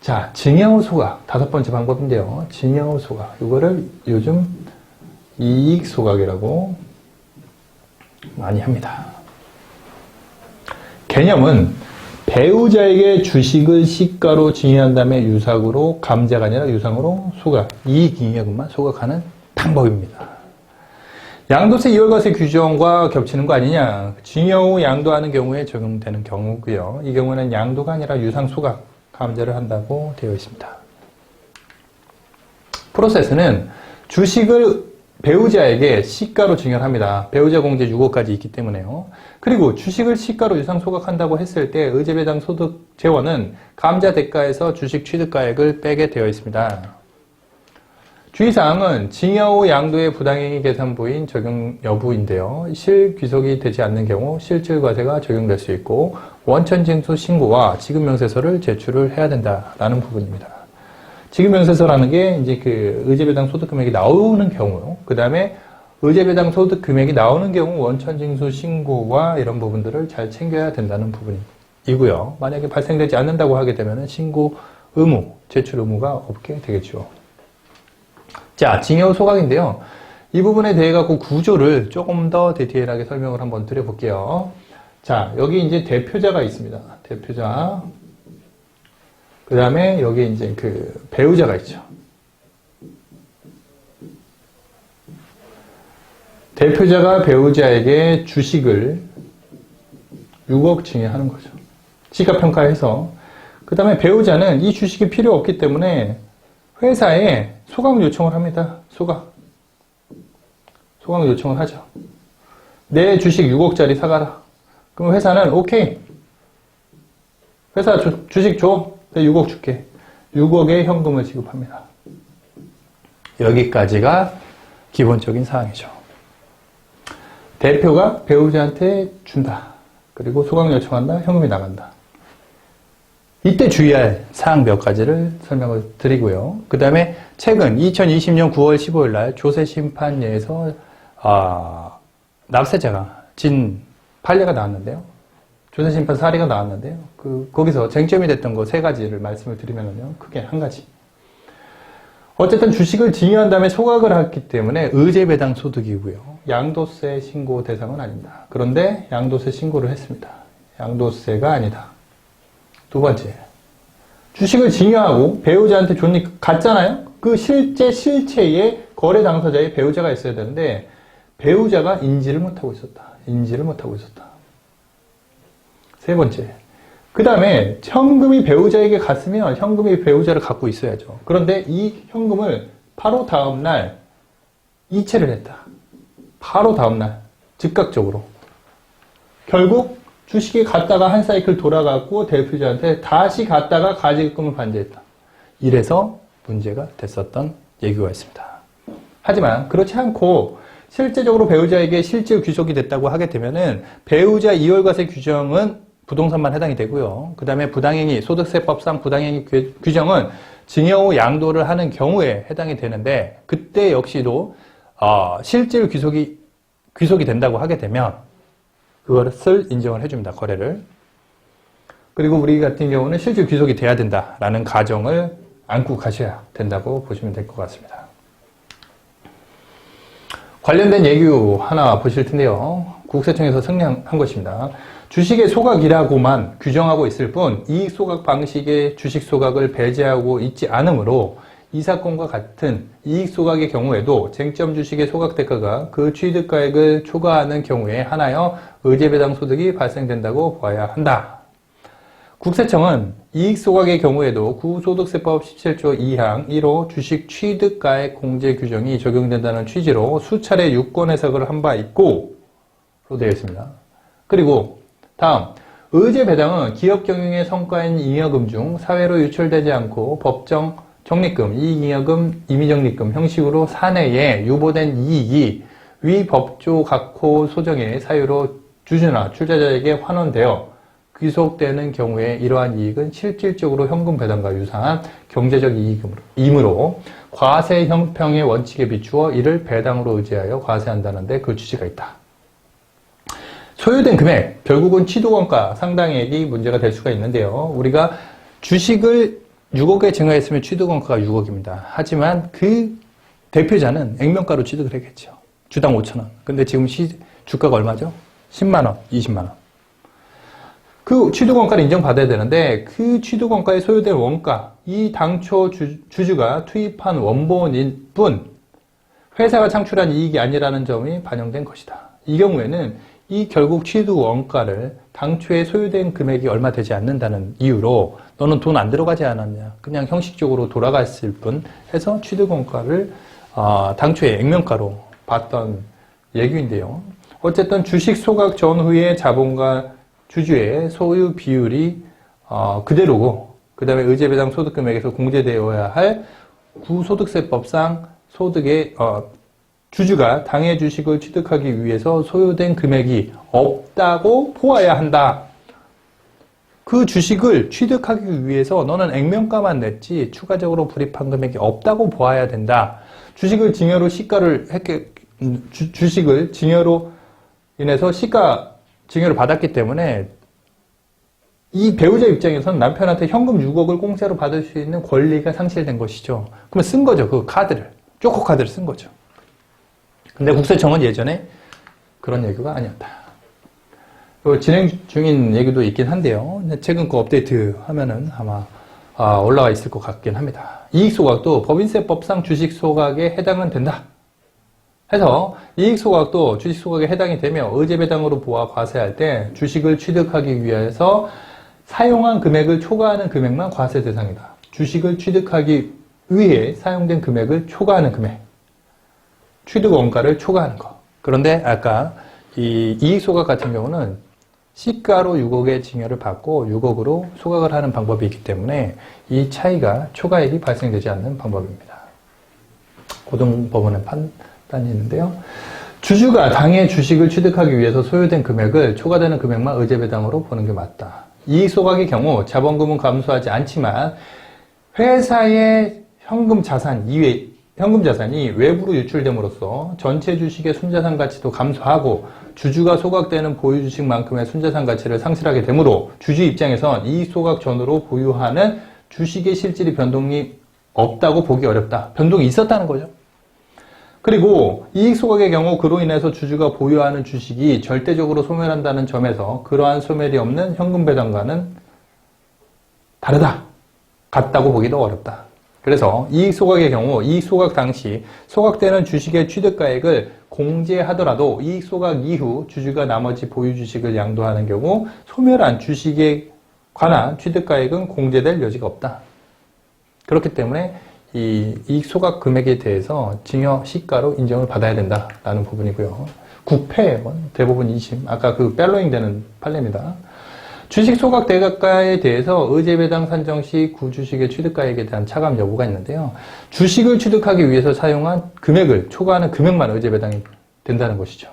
자, 증여후 소각. 다섯 번째 방법인데요. 증여후 소각. 이거를 요즘 이익 소각이라고 많이 합니다. 개념은 배우자에게 주식을 시가로 증여한 다음에 유상으로 감자가 아니라 유상으로 소각, 이익잉여금만 소각하는 방법입니다. 양도세 이월과세 규정과 겹치는 거 아니냐? 증여 후 양도하는 경우에 적용되는 경우고요. 이 경우는 양도가 아니라 유상 소각, 감자를 한다고 되어 있습니다. 프로세스는 주식을 배우자에게 시가로 증여합니다. 배우자 공제 6억까지 있기 때문에요. 그리고 주식을 시가로 유상 소각한다고 했을 때 의제배당 소득 재원은 감자 대가에서 주식 취득가액을 빼게 되어 있습니다. 주의사항은 증여 후 양도의 부당행위 계산부인 적용 여부인데요. 실귀속이 되지 않는 경우 실질과세가 적용될 수 있고 원천징수 신고와 지급명세서를 제출을 해야 된다라는 부분입니다. 지급명세서라는 게 이제 그 의제배당 소득 금액이 나오는 경우, 그 다음에 의제배당 소득 금액이 나오는 경우 원천징수 신고와 이런 부분들을 잘 챙겨야 된다는 부분이고요. 만약에 발생되지 않는다고 하게 되면 신고 의무, 제출 의무가 없게 되겠죠. 자, 징여 소각인데요. 이 부분에 대해 갖고 구조를 조금 더 디테일하게 설명을 한번 드려볼게요. 자, 여기 이제 대표자가 있습니다. 대표자. 그 다음에 여기 이제 그 배우자가 있죠. 대표자가 배우자에게 주식을 6억 증여하는 거죠. 시가평가해서. 그 다음에 배우자는 이 주식이 필요 없기 때문에 회사에 소각 요청을 합니다. 소각. 소각 요청을 하죠. 내 주식 6억짜리 사가라. 그럼 회사는 오케이. 회사 주, 주식 줘. 내가 6억 줄게. 6억의 현금을 지급합니다. 여기까지가 기본적인 사항이죠. 대표가 배우자한테 준다. 그리고 소각 요청한다. 현금이 나간다. 이때 주의할 사항 몇 가지를 설명을 드리고요. 그 다음에 최근 2020년 9월 15일 날 조세 심판례에서 아, 납세자가 진 판례가 나왔는데요. 조세 심판 사례가 나왔는데요. 그 거기서 쟁점이 됐던 거 세 가지를 말씀을 드리면요. 크게 한 가지. 어쨌든 주식을 증여한 다음에 소각을 했기 때문에 의제배당 소득이고요. 양도세 신고 대상은 아닙니다. 그런데 양도세 신고를 했습니다. 양도세가 아니다. 두 번째, 주식을 증여하고 배우자한테 존이 갔잖아요? 그 실제 실체의 거래 당사자의 배우자가 있어야 되는데 배우자가 인지를 못하고 있었다. 인지를 못하고 있었다. 세 번째, 그 다음에 현금이 배우자에게 갔으면 현금이 배우자를 갖고 있어야죠. 그런데 이 현금을 바로 다음날 이체를 했다. 바로 다음날 즉각적으로. 결국 주식이 갔다가 한 사이클 돌아갔고 대표자한테 다시 갔다가 가지금을 반대했다. 이래서 문제가 됐었던 얘기가 있습니다. 하지만 그렇지 않고 실제적으로 배우자에게 실질 귀속이 됐다고 하게 되면은 배우자 이월과세 규정은 부동산만 해당이 되고요. 그 다음에 부당행위, 소득세법상 부당행위 규정은 증여 후 양도를 하는 경우에 해당이 되는데 그때 역시도 어, 실질 귀속이 귀속이 된다고 하게 되면 그것을 인정을 해줍니다. 거래를. 그리고 우리 같은 경우는 실질 귀속이 돼야 된다라는 가정을 안고 가셔야 된다고 보시면 될 것 같습니다. 관련된 예규 하나 보실 텐데요. 국세청에서 승량한 것입니다. 주식의 소각이라고만 규정하고 있을 뿐 이익 소각 방식의 주식 소각을 배제하고 있지 않으므로 이 사건과 같은 이익 소각의 경우에도 쟁점 주식의 소각 대가가 그 취득가액을 초과하는 경우에 하나여 의제배당 소득이 발생된다고 봐야 한다. 국세청은 이익 소각의 경우에도 구소득세법 17조 2항 1호 주식 취득가액 공제 규정이 적용된다는 취지로 수차례 유권 해석을 한 바 있고 로 되어 있습니다. 그리고 다음 의제 배당은 기업 경영의 성과인 잉여금 중 사회로 유출되지 않고 법정 적립금, 이익잉여금, 임의적립금 형식으로 사내에 유보된 이익이 위 법조 각호 소정의 사유로 주주나 출자자에게 환원되어 귀속되는 경우에 이러한 이익은 실질적으로 현금 배당과 유사한 경제적 이익이므로 과세 형평의 원칙에 비추어 이를 배당으로 의지하여 과세한다는데 그 취지가 있다. 소요된 금액, 결국은 취득원가 상당액이 문제가 될 수가 있는데요. 우리가 주식을 6억에 증여했으면 취득원가가 6억입니다. 하지만 그 대표자는 액면가로 취득을 했겠죠. 주당 5천원. 근데 지금 시, 주가가 얼마죠? 10만원, 20만원. 그 취득원가를 인정받아야 되는데 그 취득원가에 소요된 원가, 이 당초 주, 주주가 투입한 원본일 뿐 회사가 창출한 이익이 아니라는 점이 반영된 것이다. 이 경우에는 이 결국 취득 원가를 당초에 소요된 금액이 얼마 되지 않는다는 이유로 너는 돈 안 들어가지 않았냐. 그냥 형식적으로 돌아갔을 뿐 해서 취득 원가를 어, 당초에 액면가로 봤던 얘기인데요. 어쨌든 주식 소각 전후의 자본과 주주의 소유 비율이 어, 그대로고 그 다음에 의제배당 소득 금액에서 공제되어야 할 구소득세법상 소득의 어, 주주가 당해 주식을 취득하기 위해서 소요된 금액이 없다고 보아야 한다. 그 주식을 취득하기 위해서 너는 액면가만 냈지 추가적으로 불입한 금액이 없다고 보아야 된다. 주식을 증여로 시가를 했게 음, 주, 주식을 증여로 인해서 시가 증여를 받았기 때문에 이 배우자 입장에서는 남편한테 현금 6억을 공짜로 받을 수 있는 권리가 상실된 것이죠. 그러면 쓴 거죠. 그 카드를. 쪼코 카드를 쓴 거죠. 근데 국세청은 예전에 그런 얘기가 아니었다. 진행 중인 얘기도 있긴 한데요. 최근 그 업데이트 하면은 아마 아, 올라와 있을 것 같긴 합니다. 이익 소각도 법인세법상 주식 소각에 해당은 된다. 해서 이익 소각도 주식 소각에 해당이 되며 의제 배당으로 보아 과세할 때 주식을 취득하기 위해서 사용한 금액을 초과하는 금액만 과세 대상이다. 주식을 취득하기 위해 사용된 금액을 초과하는 금액. 취득 원가를 초과하는 거. 그런데 아까 이 이익 소각 같은 경우는 시가로 6억의 증여를 받고 6억으로 소각을 하는 방법이 있기 때문에 이 차이가 초과액이 발생되지 않는 방법입니다. 고등법원의 판단이 있는데요. 주주가 당의 주식을 취득하기 위해서 소요된 금액을 초과되는 금액만 의제배당으로 보는 게 맞다. 이익 소각의 경우 자본금은 감소하지 않지만 회사의 현금 자산 이외 현금 자산이 외부로 유출됨으로써 전체 주식의 순자산 가치도 감소하고 주주가 소각되는 보유 주식만큼의 순자산 가치를 상실하게 되므로 주주 입장에선 이익 소각 전후로 보유하는 주식의 실질이 변동이 없다고 보기 어렵다. 변동이 있었다는 거죠. 그리고 이익 소각의 경우 그로 인해서 주주가 보유하는 주식이 절대적으로 소멸한다는 점에서 그러한 소멸이 없는 현금 배당과는 다르다. 같다고 보기도 어렵다. 그래서 이익 소각의 경우 이익 소각 당시 소각되는 주식의 취득가액을 공제하더라도 이익 소각 이후 주주가 나머지 보유 주식을 양도하는 경우 소멸한 주식에 관한 취득가액은 공제될 여지가 없다. 그렇기 때문에 이 이익 소각 금액에 대해서 증여 시가로 인정을 받아야 된다라는 부분이고요. 국패 대부분 2심 아까 그 펠로잉 되는 판례입니다. 주식 소각 대가가에 대해서 의제배당 산정 시 구주식의 취득가액에 대한 차감 여부가 있는데요. 주식을 취득하기 위해서 사용한 금액을 초과하는 금액만 의제배당이 된다는 것이죠.